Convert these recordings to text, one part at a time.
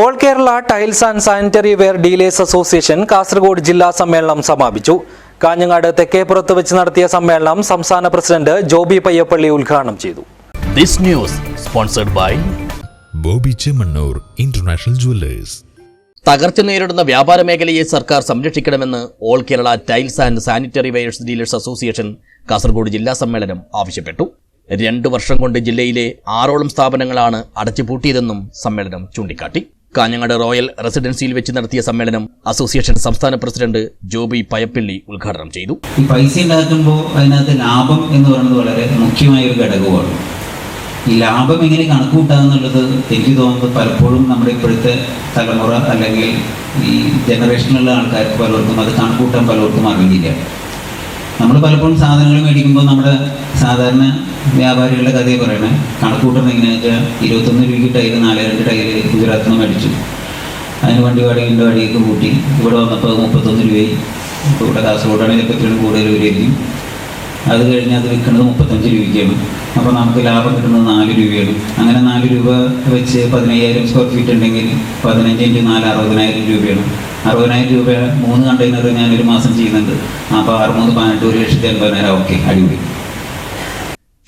All Kerala tiles and sanitary ware dealers association Kasaragod ജില്ലാ സമ്മേളനം സമാപിച്ചു. കാഞ്ഞങ്ങാട് തെക്കേപ്പുറത്ത് വെച്ച് നടത്തിയ സമ്മേളനം സംസ്ഥാന പ്രസിഡന്റ് ജോബി പയ്യപ്പള്ളി ഉദ്ഘാടനം ചെയ്തു. This news sponsored by Bobby Chemmanur international jewellers. തകർച്ച നേരിടുന്ന വ്യാപാര മേഖലയെ സർക്കാർ സംരക്ഷിക്കണമെന്ന് all Kerala tiles and sanitary wares dealers association Kasaragod ജില്ലാ സമ്മേളനം ആവശ്യപ്പെട്ടു. രണ്ടു വർഷം കൊണ്ട് ജില്ലയിലെ ആറോളം സ്ഥാപനങ്ങളാണ് അടച്ചുപൂട്ടിയതെന്നും സമ്മേളനം ചൂണ്ടിക്കാട്ടി. കാഞ്ഞങ്ങാട് റോയൽ റെസിഡൻസിയിൽ വെച്ച് നടത്തിയ സമ്മേളനം അസോസിയേഷൻ സംസ്ഥാന പ്രസിഡന്റ് ജോബി പയപ്പിള്ളി ഉദ്ഘാടനം ചെയ്തു. ഈ പൈസ ഉണ്ടാക്കുമ്പോൾ അതിനകത്ത് ലാഭം എന്ന് പറയുന്നത് വളരെ മുഖ്യമായ ഒരു ഘടകമാണ് ഈ ലാഭം എങ്ങനെ കണക്കുകൂട്ടാന്നുള്ളത് എനിക്ക് തോന്നുന്നത് പലപ്പോഴും നമ്മുടെ ഇപ്പോഴത്തെ തലമുറ അല്ലെങ്കിൽ ഈ ജനറേഷനിലുള്ള ആൾക്കാർക്ക് പലർക്കും അത് കണക്കുകൂട്ടാൻ പലർക്കും അറിയില്ല നമ്മൾ പലപ്പോഴും സാധനങ്ങൾ മേടിക്കുമ്പോൾ നമ്മുടെ സാധാരണ വ്യാപാരികളുടെ കഥയെ പറയണേ. കണക്കൂട്ടുന്ന എങ്ങനെയാണെന്ന് വെച്ചാൽ ഇരുപത്തൊന്ന് രൂപയ്ക്ക് ടൈൽ നാല് രണ്ട് ടൈൽ ഗുജറാത്തിൽ നിന്ന് മേടിച്ചു. അതിന് വണ്ടി വാടകയുടെ വാടകയ്ക്ക് കൂട്ടി. ഇവിടെ വന്നപ്പോൾ മുപ്പത്തൊന്ന് രൂപയായി. ഇപ്പോൾ ഇവിടെ കാസർഗോഡാണെങ്കിൽ ഇപ്പം കൂടുതൽ രൂപയായിരിക്കും അത് കഴിഞ്ഞ് അത് വിൽക്കുന്നത് മുപ്പത്തഞ്ച് രൂപയ്ക്കാണ്. അപ്പോൾ നമുക്ക് ലാഭം കിട്ടുന്നത് നാല് രൂപയാണ്. അങ്ങനെ നാല് രൂപ വെച്ച് പതിനയ്യായിരം സ്ക്വയർ ഫീറ്റ് ഉണ്ടെങ്കിൽ പതിനഞ്ച് ഇന്റു നാല് അറുപതിനായിരം രൂപയാണ്. അറുപതിനായിരം രൂപ മൂന്ന് കണ്ടെയ്നർ ഞാൻ ഒരു മാസം ചെയ്യുന്നുണ്ട്. അപ്പോൾ അറുന്നൂറ് പതിനെട്ട് ഒരു ലക്ഷത്തി അൻപതിനായിരം. ഓക്കെ. അടിപൊളി.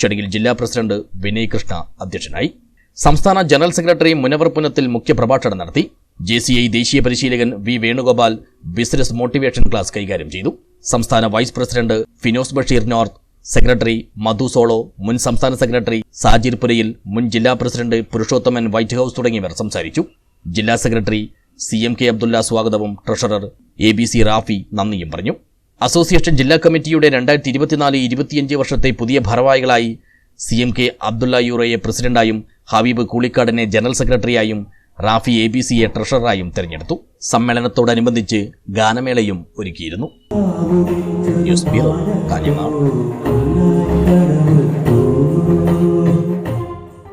ചടങ്ങിൽ ജില്ലാ പ്രസിഡന്റ് വിനയ് കൃഷ്ണ അധ്യക്ഷനായി. സംസ്ഥാന ജനറൽ സെക്രട്ടറി മുനവർ പുനത്തിൽ മുഖ്യ പ്രഭാഷണം നടത്തി. ജെ സി ഐ ദേശീയ പരിശീലകൻ V Venugopal business motivation class കൈകാര്യം ചെയ്തു. സംസ്ഥാന vice president Finos Basheer north secretary Madhu solo മുൻ സംസ്ഥാന സെക്രട്ടറി സാജിർ പുരയിൽ മുൻ ജില്ലാ പ്രസിഡന്റ് പുരുഷോത്തമൻ വൈറ്റ് ഹൌസ് തുടങ്ങിയവർ സംസാരിച്ചു. ജില്ലാ secretary C M K Abdulla സ്വാഗതവും treasurer A B C Rafi നന്ദിയും പറഞ്ഞു. അസോസിയേഷൻ ജില്ലാ കമ്മിറ്റിയുടെ രണ്ടായിരത്തി ഇരുപത്തിനാല് ഇരുപത്തിയഞ്ച് വർഷത്തെ പുതിയ ഭാരവാഹികളായി സി എം കെ അബ്ദുല്ല യൂറയെ പ്രസിഡന്റായും ഹബീബ് കൂളിക്കാടിനെ ജനറൽ സെക്രട്ടറിയായും റാഫി എ ബി സിയെ ട്രഷററായും തെരഞ്ഞെടുത്തു. സമ്മേളനത്തോടനുബന്ധിച്ച് ഗാനമേളയും ഒരുക്കിയിരുന്നു. News bureau